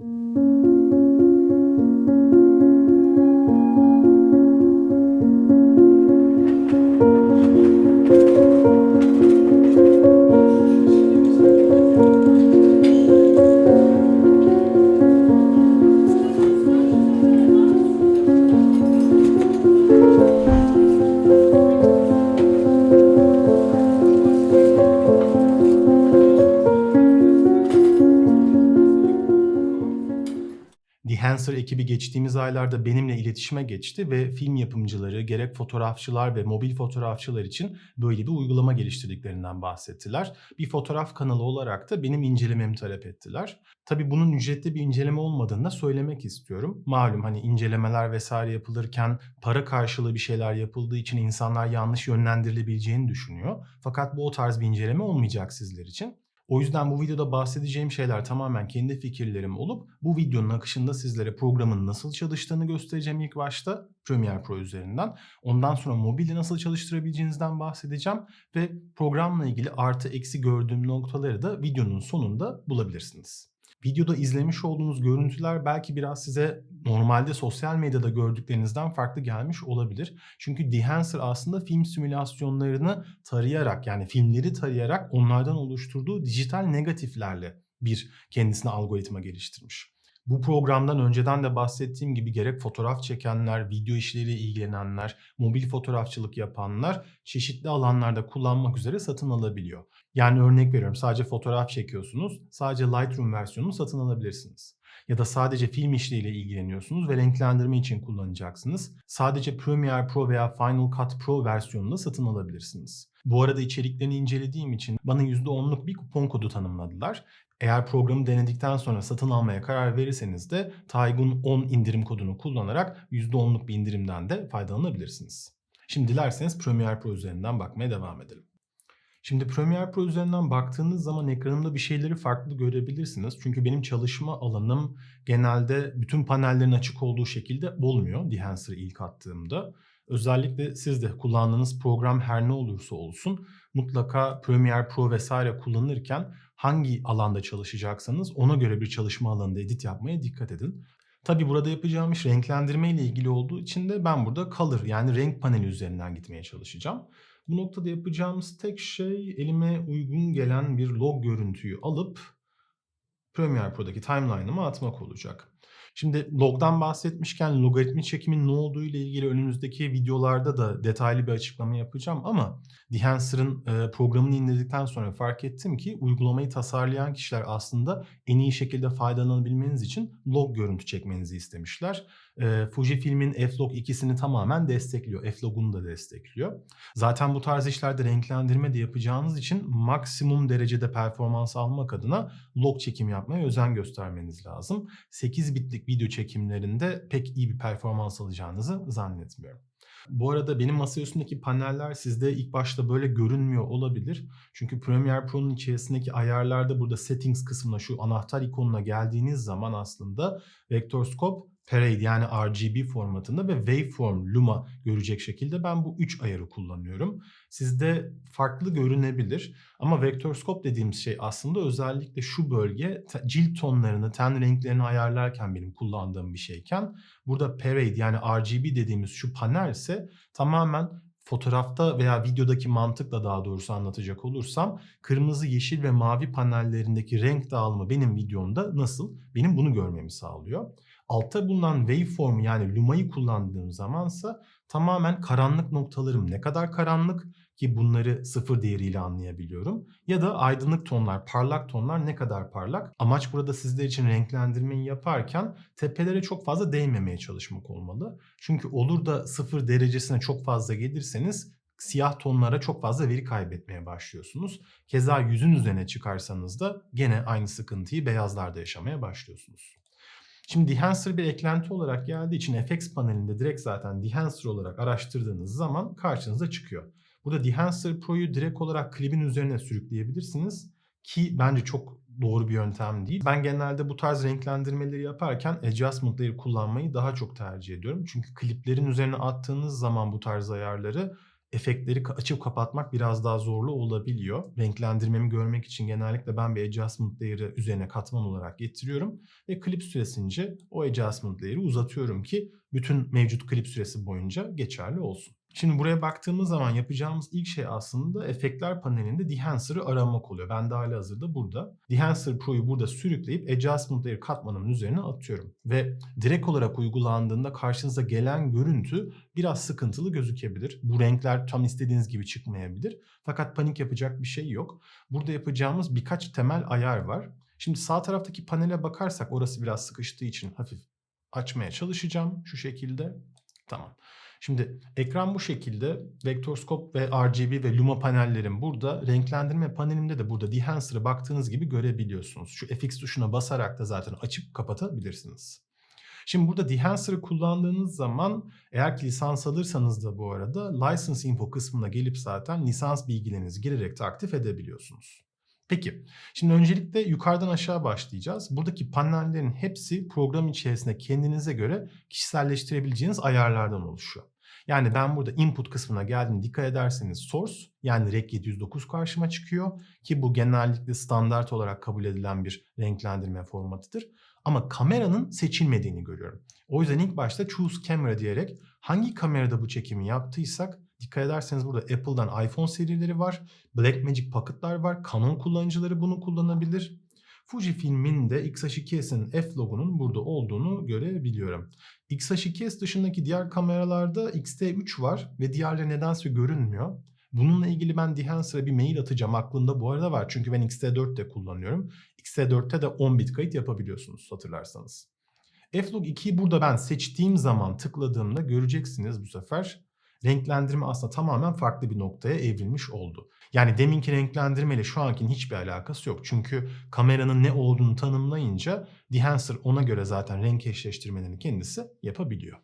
Música Dehancer ekibi geçtiğimiz aylarda benimle iletişime geçti ve film yapımcıları, gerek fotoğrafçılar ve mobil fotoğrafçılar için böyle bir uygulama geliştirdiklerinden bahsettiler. Bir fotoğraf kanalı olarak da benim incelememi talep ettiler. Tabii bunun ücretli bir inceleme olmadığını da söylemek istiyorum. Malum hani incelemeler vesaire yapılırken para karşılığı bir şeyler yapıldığı için insanlar yanlış yönlendirilebileceğini düşünüyor. Fakat bu o tarz bir inceleme olmayacak sizler için. O yüzden bu videoda bahsedeceğim şeyler tamamen kendi fikirlerim olup bu videonun akışında sizlere programın nasıl çalıştığını göstereceğim ilk başta Premiere Pro üzerinden. Ondan sonra mobilde nasıl çalıştırabileceğinizden bahsedeceğim ve programla ilgili artı eksi gördüğüm noktaları da videonun sonunda bulabilirsiniz. Videoda izlemiş olduğunuz görüntüler belki biraz size normalde sosyal medyada gördüklerinizden farklı gelmiş olabilir. Çünkü Dehancer aslında film simülasyonlarını tarayarak yani filmleri tarayarak onlardan oluşturduğu dijital negatiflerle bir kendisine algoritma geliştirmiş. Bu programdan önceden de bahsettiğim gibi gerek fotoğraf çekenler, video işleriyle ilgilenenler, mobil fotoğrafçılık yapanlar çeşitli alanlarda kullanmak üzere satın alabiliyor. Yani örnek veriyorum sadece fotoğraf çekiyorsunuz, sadece Lightroom versiyonunu satın alabilirsiniz. Ya da sadece film işleriyle ilgileniyorsunuz ve renklendirme için kullanacaksınız. Sadece Premiere Pro veya Final Cut Pro versiyonunu da satın alabilirsiniz. Bu arada içeriklerini incelediğim için bana %10'luk bir kupon kodu tanımladılar. Eğer programı denedikten sonra satın almaya karar verirseniz de Taygun 10 indirim kodunu kullanarak %10'luk bir indirimden de faydalanabilirsiniz. Şimdi dilerseniz Premiere Pro üzerinden bakmaya devam edelim. Şimdi Premiere Pro üzerinden baktığınız zaman ekranımda bir şeyleri farklı görebilirsiniz. Çünkü benim çalışma alanım genelde bütün panellerin açık olduğu şekilde olmuyor Dehancer'ı ilk attığımda. Özellikle siz de kullandığınız program her ne olursa olsun mutlaka Premiere Pro vesaire kullanırken hangi alanda çalışacaksanız ona göre bir çalışma alanında edit yapmaya dikkat edin. Tabi burada yapacağım iş renklendirme ile ilgili olduğu için de ben burada color yani renk paneli üzerinden gitmeye çalışacağım. Bu noktada yapacağımız tek şey elime uygun gelen bir log görüntüyü alıp Premiere Pro'daki timeline'ıma atmak olacak. Şimdi log'dan bahsetmişken logaritmi çekimin ne olduğu ile ilgili önümüzdeki videolarda da detaylı bir açıklama yapacağım ama Dehancer'ın e, programını indirdikten sonra fark ettim ki uygulamayı tasarlayan kişiler aslında en iyi şekilde faydalanabilmeniz için log görüntü çekmenizi istemişler. E, Fujifilm'in F-Log ikisini tamamen destekliyor. F-Log'unu da destekliyor. Zaten bu tarz işlerde renklendirme de yapacağınız için maksimum derecede performans almak adına log çekim yapmaya özen göstermeniz lazım. 8 bitlik video çekimlerinde pek iyi bir performans alacağınızı zannetmiyorum. Bu arada benim masa üstündeki paneller sizde ilk başta böyle görünmüyor olabilir. Çünkü Premiere Pro'nun içerisindeki ayarlarda burada settings kısmına şu anahtar ikonuna geldiğiniz zaman aslında Vectorscope Parade yani RGB formatında ve Waveform Luma görecek şekilde ben bu 3 ayarı kullanıyorum. Sizde farklı görünebilir ama Vectorscope dediğimiz şey aslında özellikle şu bölge cilt tonlarını, ten renklerini ayarlarken benim kullandığım bir şeyken burada Parade yani RGB dediğimiz şu panel ise tamamen fotoğrafta veya videodaki mantıkla daha doğrusu anlatacak olursam kırmızı, yeşil ve mavi panellerindeki renk dağılımı benim videomda nasıl? Benim bunu görmemi sağlıyor. Altta bulunan waveform yani luma'yı kullandığım zamansa tamamen karanlık noktalarım ne kadar karanlık ki bunları sıfır değeriyle anlayabiliyorum. Ya da aydınlık tonlar, parlak tonlar ne kadar parlak. Amaç burada sizler için renklendirmeyi yaparken tepelere çok fazla değmemeye çalışmak olmalı. Çünkü olur da sıfır derecesine çok fazla gelirseniz siyah tonlara çok fazla veri kaybetmeye başlıyorsunuz. Keza yüzün üzerine çıkarsanız da gene aynı sıkıntıyı beyazlarda yaşamaya başlıyorsunuz. Şimdi Dehancer bir eklenti olarak geldiği için FX panelinde direkt zaten Dehancer olarak araştırdığınız zaman karşınıza çıkıyor. Burada Dehancer Pro'yu direkt olarak klibin üzerine sürükleyebilirsiniz ki bence çok doğru bir yöntem değil. Ben genelde bu tarz renklendirmeleri yaparken adjustment layer kullanmayı daha çok tercih ediyorum. Çünkü kliplerin üzerine attığınız zaman bu tarz ayarları efektleri açıp kapatmak biraz daha zorlu olabiliyor. Renklendirmemi görmek için genellikle ben bir adjustment layer'ı üzerine katman olarak getiriyorum ve klip süresince o adjustment layer'ı uzatıyorum ki bütün mevcut klip süresi boyunca geçerli olsun. Şimdi buraya baktığımız zaman yapacağımız ilk şey aslında efektler panelinde Dehancer'ı aramak oluyor. Ben de hali hazırda burada. Dehancer Pro'yu burada sürükleyip Adjustment Layer katmanımın üzerine atıyorum. Ve direkt olarak uygulandığında karşınıza gelen görüntü biraz sıkıntılı gözükebilir. Bu renkler tam istediğiniz gibi çıkmayabilir. Fakat panik yapacak bir şey yok. Burada yapacağımız birkaç temel ayar var. Şimdi sağ taraftaki panele bakarsak orası biraz sıkıştığı için hafif açmaya çalışacağım şu şekilde. Tamam. Şimdi ekran bu şekilde. Vektorskop ve RGB ve Luma panellerim burada. Renklendirme panelimde de burada Dehancer'ı baktığınız gibi görebiliyorsunuz. Şu FX tuşuna basarak da zaten açıp kapatabilirsiniz. Şimdi burada Dehancer'ı kullandığınız zaman eğer ki lisans alırsanız da bu arada License Info kısmına gelip zaten lisans bilgilerinizi girerek de aktif edebiliyorsunuz. Peki, şimdi öncelikle yukarıdan aşağı başlayacağız. Buradaki panellerin hepsi program içerisinde kendinize göre kişiselleştirebileceğiniz ayarlardan oluşuyor. Yani ben burada input kısmına geldiğimde dikkat ederseniz source yani REC 709 karşıma çıkıyor ki bu genellikle standart olarak kabul edilen bir renklendirme formatıdır. Ama kameranın seçilmediğini görüyorum. O yüzden ilk başta choose camera diyerek hangi kamerada bu çekimi yaptıysak dikkat ederseniz burada Apple'dan iPhone serileri var. Blackmagic Pocket'lar var. Canon kullanıcıları bunu kullanabilir. Fujifilm'in de X-H2S'in f-logunun burada olduğunu görebiliyorum. X-H2S dışındaki diğer kameralarda X-T3 var ve diğerleri nedense görünmüyor. Bununla ilgili ben Dehancer'a bir mail atacağım. Aklımda bu arada var. Çünkü ben X-T4 de kullanıyorum. X-T4'te de 10 bit kayıt yapabiliyorsunuz hatırlarsanız. F-Log 2'yi burada ben seçtiğim zaman tıkladığımda göreceksiniz bu sefer renklendirme aslında tamamen farklı bir noktaya evrilmiş oldu. Yani deminki renklendirme ile şu ankinin hiçbir alakası yok. Çünkü kameranın ne olduğunu tanımlayınca Dehancer ona göre zaten renk eşleştirmelerini kendisi yapabiliyor.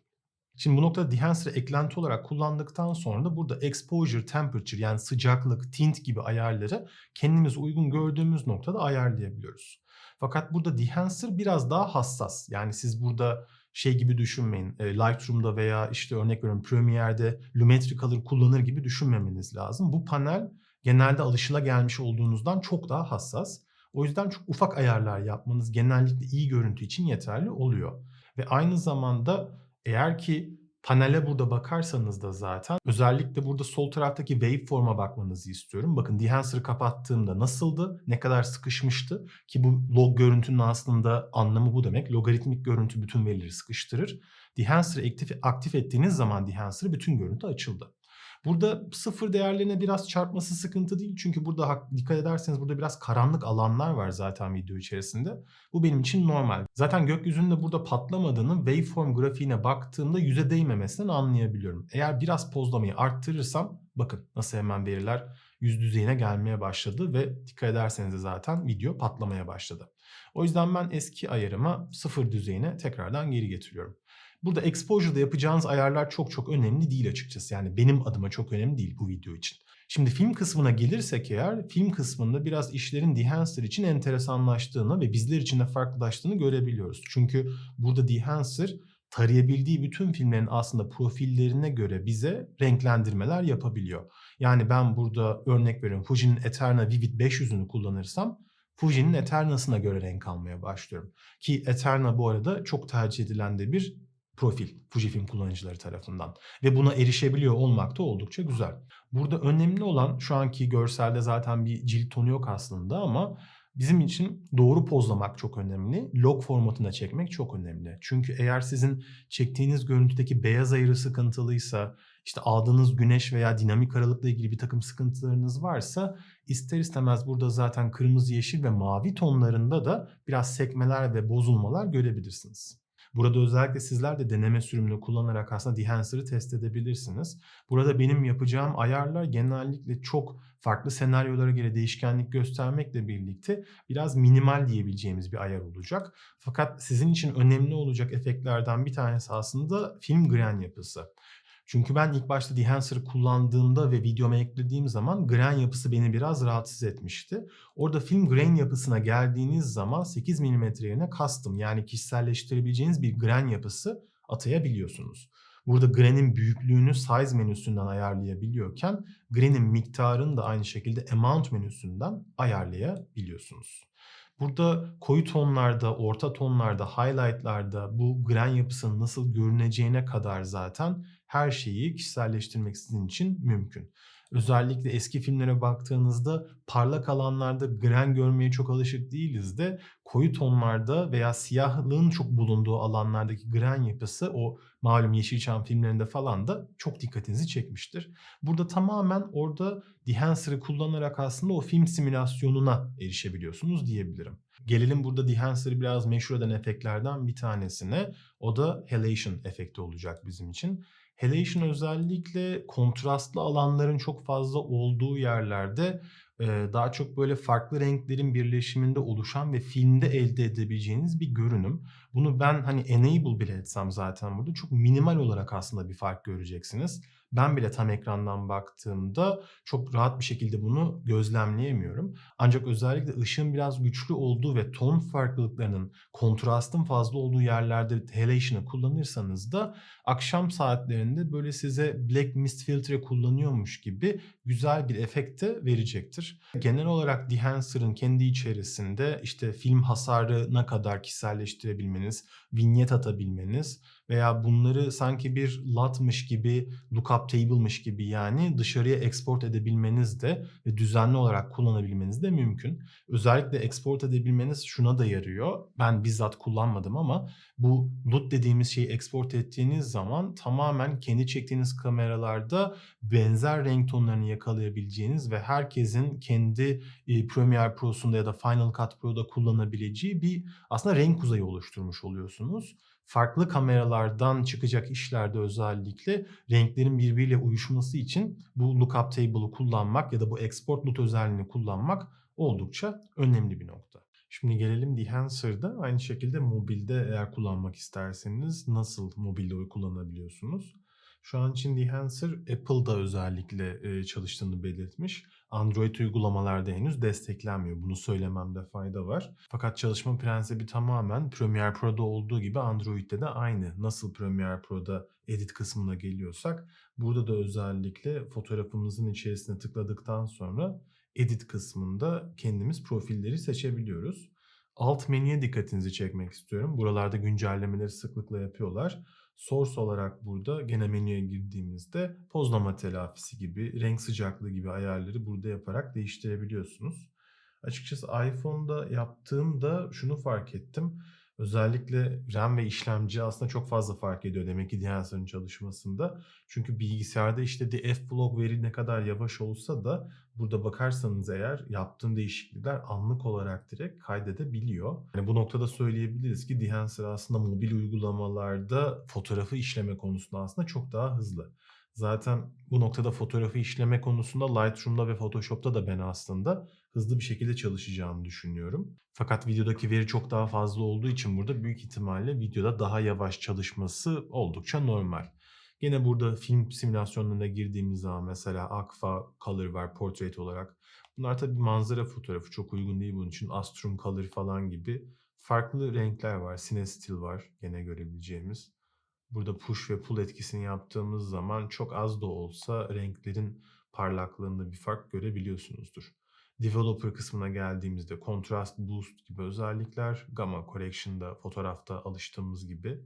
Şimdi bu noktada Dehancer'ı eklenti olarak kullandıktan sonra da burada exposure, temperature yani sıcaklık, tint gibi ayarları kendimiz uygun gördüğümüz noktada ayarlayabiliyoruz. Fakat burada Dehancer biraz daha hassas. Yani siz burada şey gibi düşünmeyin. E, Lightroom'da veya işte örnek veriyorum Premiere'de Lumetri Color kullanır gibi düşünmemeniz lazım. Bu panel genelde alışıla gelmiş olduğunuzdan çok daha hassas. O yüzden çok ufak ayarlar yapmanız genellikle iyi görüntü için yeterli oluyor. Ve aynı zamanda eğer ki Panele burada bakarsanız da zaten özellikle burada sol taraftaki waveform'a bakmanızı istiyorum. Bakın Dehancer'ı kapattığımda nasıldı? Ne kadar sıkışmıştı? Ki bu log görüntünün aslında anlamı bu demek. Logaritmik görüntü bütün verileri sıkıştırır. Dehancer'ı aktif, aktif ettiğiniz zaman Dehancer'ı bütün görüntü açıldı. Burada sıfır değerlerine biraz çarpması sıkıntı değil. Çünkü burada dikkat ederseniz burada biraz karanlık alanlar var zaten video içerisinde. Bu benim için normal. Zaten gökyüzünün de burada patlamadığını waveform grafiğine baktığımda yüze değmemesinden anlayabiliyorum. Eğer biraz pozlamayı arttırırsam bakın nasıl hemen veriler yüz düzeyine gelmeye başladı ve dikkat ederseniz de zaten video patlamaya başladı. O yüzden ben eski ayarıma sıfır düzeyine tekrardan geri getiriyorum. Burada exposure'da yapacağınız ayarlar çok çok önemli değil açıkçası. Yani benim adıma çok önemli değil bu video için. Şimdi film kısmına gelirsek eğer film kısmında biraz işlerin Dehancer için enteresanlaştığını ve bizler için de farklılaştığını görebiliyoruz. Çünkü burada Dehancer tarayabildiği bütün filmlerin aslında profillerine göre bize renklendirmeler yapabiliyor. Yani ben burada örnek veriyorum Fuji'nin Eterna Vivid 500'ünü kullanırsam Fuji'nin Eterna'sına göre renk almaya başlıyorum. Ki Eterna bu arada çok tercih edilen de bir profil Fujifilm kullanıcıları tarafından ve buna erişebiliyor olmak da oldukça güzel. Burada önemli olan şu anki görselde zaten bir cilt tonu yok aslında ama bizim için doğru pozlamak çok önemli. Log formatına çekmek çok önemli. Çünkü eğer sizin çektiğiniz görüntüdeki beyaz ayırı sıkıntılıysa, işte aldığınız güneş veya dinamik aralıkla ilgili bir takım sıkıntılarınız varsa ister istemez burada zaten kırmızı, yeşil ve mavi tonlarında da biraz sekmeler ve bozulmalar görebilirsiniz. Burada özellikle sizler de deneme sürümünü kullanarak aslında Dehancer'ı test edebilirsiniz. Burada benim yapacağım ayarlar genellikle çok farklı senaryolara göre değişkenlik göstermekle birlikte biraz minimal diyebileceğimiz bir ayar olacak. Fakat sizin için önemli olacak efektlerden bir tanesi aslında film grain yapısı. Çünkü ben ilk başta Dehancer'ı kullandığımda ve videoma eklediğim zaman grain yapısı beni biraz rahatsız etmişti. Orada film grain yapısına geldiğiniz zaman 8 mm yerine custom yani kişiselleştirebileceğiniz bir grain yapısı atayabiliyorsunuz. burada Gren'in büyüklüğünü size menüsünden ayarlayabiliyorken Gren'in miktarını da aynı şekilde amount menüsünden ayarlayabiliyorsunuz. Burada koyu tonlarda, orta tonlarda, highlight'larda bu gren yapısının nasıl görüneceğine kadar zaten her şeyi kişiselleştirmek sizin için mümkün. Özellikle eski filmlere baktığınızda parlak alanlarda gren görmeye çok alışık değiliz de koyu tonlarda veya siyahlığın çok bulunduğu alanlardaki gren yapısı o malum Yeşilçam filmlerinde falan da çok dikkatinizi çekmiştir. Burada tamamen orada Dehancer'ı kullanarak aslında o film simülasyonuna erişebiliyorsunuz diyebilirim. Gelelim burada Dehancer'ı biraz meşhur eden efektlerden bir tanesine. O da Halation efekti olacak bizim için. Halation özellikle kontrastlı alanların çok fazla olduğu yerlerde daha çok böyle farklı renklerin birleşiminde oluşan ve filmde elde edebileceğiniz bir görünüm. Bunu ben hani enable bile etsem zaten burada çok minimal olarak aslında bir fark göreceksiniz. Ben bile tam ekrandan baktığımda çok rahat bir şekilde bunu gözlemleyemiyorum. Ancak özellikle ışığın biraz güçlü olduğu ve ton farklılıklarının kontrastın fazla olduğu yerlerde halation'ı kullanırsanız da akşam saatlerinde böyle size black mist filtre kullanıyormuş gibi güzel bir efekt de verecektir. Genel olarak Dehancer'ın kendi içerisinde işte film hasarına kadar kişiselleştirebilmeniz, vinyet atabilmeniz veya bunları sanki bir LUT'mış gibi, lookup table'mış gibi yani dışarıya export edebilmeniz de ve düzenli olarak kullanabilmeniz de mümkün. Özellikle export edebilmeniz şuna da yarıyor. Ben bizzat kullanmadım ama bu LUT dediğimiz şeyi export ettiğiniz zaman tamamen kendi çektiğiniz kameralarda benzer renk tonlarını yakalayabileceğiniz ve herkesin kendi e, Premiere Pro'sunda ya da Final Cut Pro'da kullanabileceği bir aslında renk uzayı oluşturmuş oluyorsunuz farklı kameralardan çıkacak işlerde özellikle renklerin birbiriyle uyuşması için bu lookup table'ı kullanmak ya da bu export LUT özelliğini kullanmak oldukça önemli bir nokta. Şimdi gelelim Dehancer'da aynı şekilde mobilde eğer kullanmak isterseniz nasıl mobilde kullanabiliyorsunuz? Şu an için Dehancer Apple'da özellikle çalıştığını belirtmiş. Android uygulamalarda henüz desteklenmiyor. Bunu söylememde fayda var. Fakat çalışma prensibi tamamen Premiere Pro'da olduğu gibi Android'de de aynı. Nasıl Premiere Pro'da edit kısmına geliyorsak burada da özellikle fotoğrafımızın içerisine tıkladıktan sonra edit kısmında kendimiz profilleri seçebiliyoruz. Alt menüye dikkatinizi çekmek istiyorum. Buralarda güncellemeleri sıklıkla yapıyorlar. Source olarak burada gene menüye girdiğimizde pozlama telafisi gibi, renk sıcaklığı gibi ayarları burada yaparak değiştirebiliyorsunuz. Açıkçası iPhone'da yaptığımda şunu fark ettim. Özellikle RAM ve işlemci aslında çok fazla fark ediyor demek ki Dehancer'ın çalışmasında. Çünkü bilgisayarda işlediği F-Block veri ne kadar yavaş olsa da burada bakarsanız eğer yaptığım değişiklikler anlık olarak direkt kaydedebiliyor. Yani bu noktada söyleyebiliriz ki Dehancer aslında mobil uygulamalarda fotoğrafı işleme konusunda aslında çok daha hızlı. Zaten bu noktada fotoğrafı işleme konusunda Lightroom'da ve Photoshop'ta da ben aslında hızlı bir şekilde çalışacağını düşünüyorum. Fakat videodaki veri çok daha fazla olduğu için burada büyük ihtimalle videoda daha yavaş çalışması oldukça normal. Gene burada film simülasyonlarına girdiğimiz zaman mesela Agfa Color var Portrait olarak. Bunlar tabi manzara fotoğrafı çok uygun değil bunun için. Astrum Color falan gibi farklı renkler var. Cinestil var gene görebileceğimiz. Burada push ve pull etkisini yaptığımız zaman çok az da olsa renklerin parlaklığında bir fark görebiliyorsunuzdur. Developer kısmına geldiğimizde Contrast Boost gibi özellikler, Gamma Correction'da fotoğrafta alıştığımız gibi.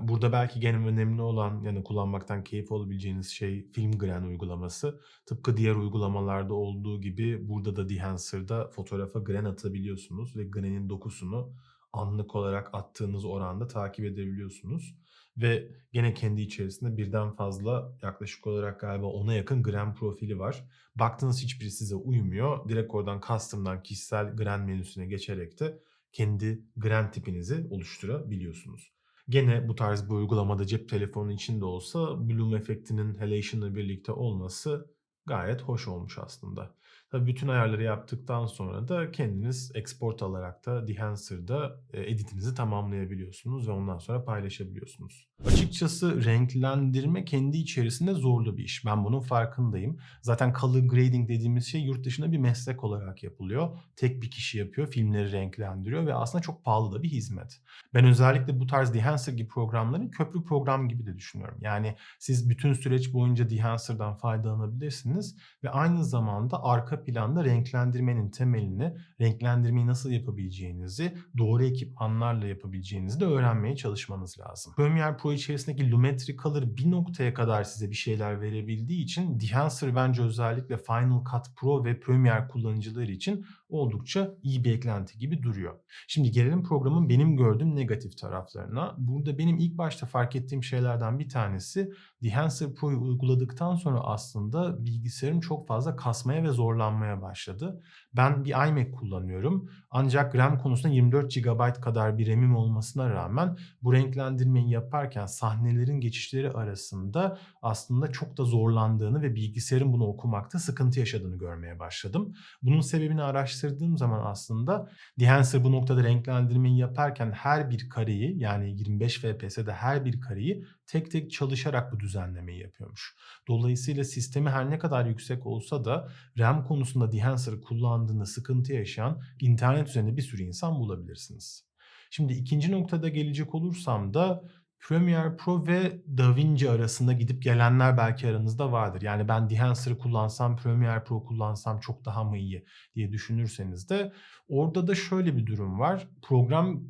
Burada belki gene önemli olan yani kullanmaktan keyif alabileceğiniz şey Film Grain uygulaması. Tıpkı diğer uygulamalarda olduğu gibi burada da Dehancer'da fotoğrafa grain atabiliyorsunuz ve grain'in dokusunu anlık olarak attığınız oranda takip edebiliyorsunuz. Ve gene kendi içerisinde birden fazla yaklaşık olarak galiba ona yakın gram profili var. Baktığınız hiçbiri size uymuyor. Direkt oradan custom'dan kişisel gram menüsüne geçerek de kendi gram tipinizi oluşturabiliyorsunuz. Gene bu tarz bir uygulamada cep telefonu içinde olsa bloom efektinin halation'la birlikte olması gayet hoş olmuş aslında. Tabii bütün ayarları yaptıktan sonra da kendiniz export alarak da Dehancer'da e, editinizi tamamlayabiliyorsunuz ve ondan sonra paylaşabiliyorsunuz. Açıkçası renklendirme kendi içerisinde zorlu bir iş. Ben bunun farkındayım. Zaten color grading dediğimiz şey yurt dışında bir meslek olarak yapılıyor. Tek bir kişi yapıyor, filmleri renklendiriyor ve aslında çok pahalı da bir hizmet. Ben özellikle bu tarz Dehancer gibi programları köprü program gibi de düşünüyorum. Yani siz bütün süreç boyunca Dehancer'dan faydalanabilirsiniz ve aynı zamanda arka planda renklendirmenin temelini, renklendirmeyi nasıl yapabileceğinizi, doğru ekipmanlarla yapabileceğinizi de öğrenmeye çalışmanız lazım. Premiere Pro içerisindeki Lumetri Color bir noktaya kadar size bir şeyler verebildiği için Dehancer bence özellikle Final Cut Pro ve Premiere kullanıcıları için oldukça iyi bir eklenti gibi duruyor. Şimdi gelelim programın benim gördüğüm negatif taraflarına. Burada benim ilk başta fark ettiğim şeylerden bir tanesi Dehancer Pro'yu uyguladıktan sonra aslında bilgisayarım çok fazla kasmaya ve zorlanmaya başladı. Ben bir iMac kullanıyorum ancak RAM konusunda 24 GB kadar bir RAM'im olmasına rağmen bu renklendirmeyi yaparken sahnelerin geçişleri arasında aslında çok da zorlandığını ve bilgisayarın bunu okumakta sıkıntı yaşadığını görmeye başladım. Bunun sebebini araştırdığım zaman aslında Dehancer bu noktada renklendirmeyi yaparken her bir kareyi yani 25 FPS'de her bir kareyi tek tek çalışarak bu düzenlemeyi yapıyormuş. Dolayısıyla sistemi her ne kadar yüksek olsa da RAM konusunda Dehancer'ı kullandığında sıkıntı yaşayan internet üzerinde bir sürü insan bulabilirsiniz. Şimdi ikinci noktada gelecek olursam da Premiere Pro ve DaVinci arasında gidip gelenler belki aranızda vardır. Yani ben Dehancer'ı kullansam, Premiere Pro kullansam çok daha mı iyi diye düşünürseniz de orada da şöyle bir durum var. Program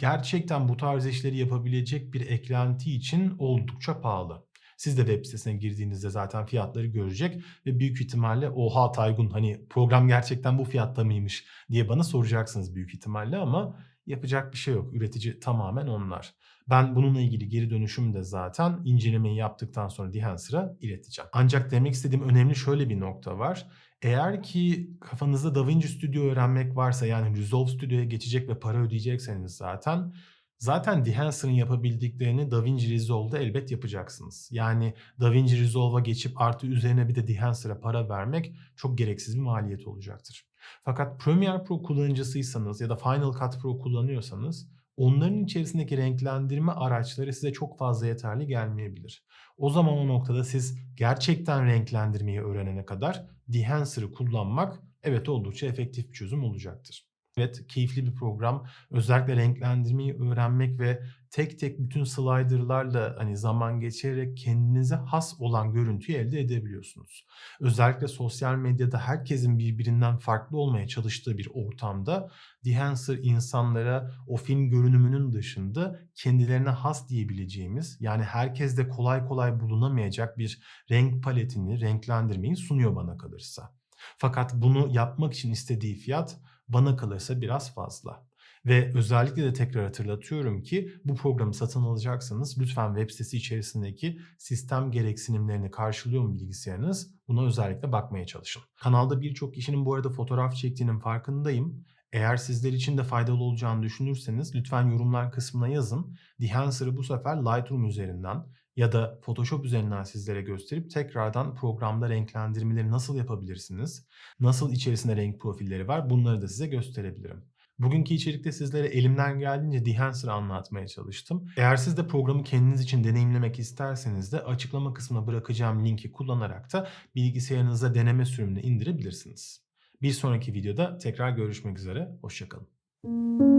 gerçekten bu tarz işleri yapabilecek bir eklenti için oldukça pahalı. Siz de web sitesine girdiğinizde zaten fiyatları görecek ve büyük ihtimalle oha Taygun hani program gerçekten bu fiyatta mıymış diye bana soracaksınız büyük ihtimalle ama yapacak bir şey yok. Üretici tamamen onlar. Ben bununla ilgili geri dönüşümü de zaten incelemeyi yaptıktan sonra Dehancer'a ileteceğim. Ancak demek istediğim önemli şöyle bir nokta var. Eğer ki kafanızda DaVinci Studio öğrenmek varsa yani Resolve Studio'ya geçecek ve para ödeyecekseniz zaten Zaten Dehancer'ın yapabildiklerini DaVinci Resolve'da elbet yapacaksınız. Yani DaVinci Resolve'a geçip artı üzerine bir de Dehancer'a para vermek çok gereksiz bir maliyet olacaktır. Fakat Premiere Pro kullanıcısıysanız ya da Final Cut Pro kullanıyorsanız onların içerisindeki renklendirme araçları size çok fazla yeterli gelmeyebilir. O zaman o noktada siz gerçekten renklendirmeyi öğrenene kadar Dehancer'ı kullanmak evet oldukça efektif bir çözüm olacaktır. Evet, keyifli bir program. Özellikle renklendirmeyi öğrenmek ve tek tek bütün slider'larla hani zaman geçirerek kendinize has olan görüntüyü elde edebiliyorsunuz. Özellikle sosyal medyada herkesin birbirinden farklı olmaya çalıştığı bir ortamda Dehancer insanlara o film görünümünün dışında kendilerine has diyebileceğimiz yani herkeste kolay kolay bulunamayacak bir renk paletini, renklendirmeyi sunuyor bana kalırsa. Fakat bunu yapmak için istediği fiyat bana kalırsa biraz fazla. Ve özellikle de tekrar hatırlatıyorum ki bu programı satın alacaksanız lütfen web sitesi içerisindeki sistem gereksinimlerini karşılıyor mu bilgisayarınız? Buna özellikle bakmaya çalışın. Kanalda birçok kişinin bu arada fotoğraf çektiğinin farkındayım. Eğer sizler için de faydalı olacağını düşünürseniz lütfen yorumlar kısmına yazın. Dehancer'ı bu sefer Lightroom üzerinden ya da Photoshop üzerinden sizlere gösterip tekrardan programda renklendirmeleri nasıl yapabilirsiniz? Nasıl içerisinde renk profilleri var? Bunları da size gösterebilirim. Bugünkü içerikte sizlere elimden geldiğince Dehancer'ı anlatmaya çalıştım. Eğer siz de programı kendiniz için deneyimlemek isterseniz de açıklama kısmına bırakacağım linki kullanarak da bilgisayarınıza deneme sürümünü indirebilirsiniz. Bir sonraki videoda tekrar görüşmek üzere. Hoşçakalın.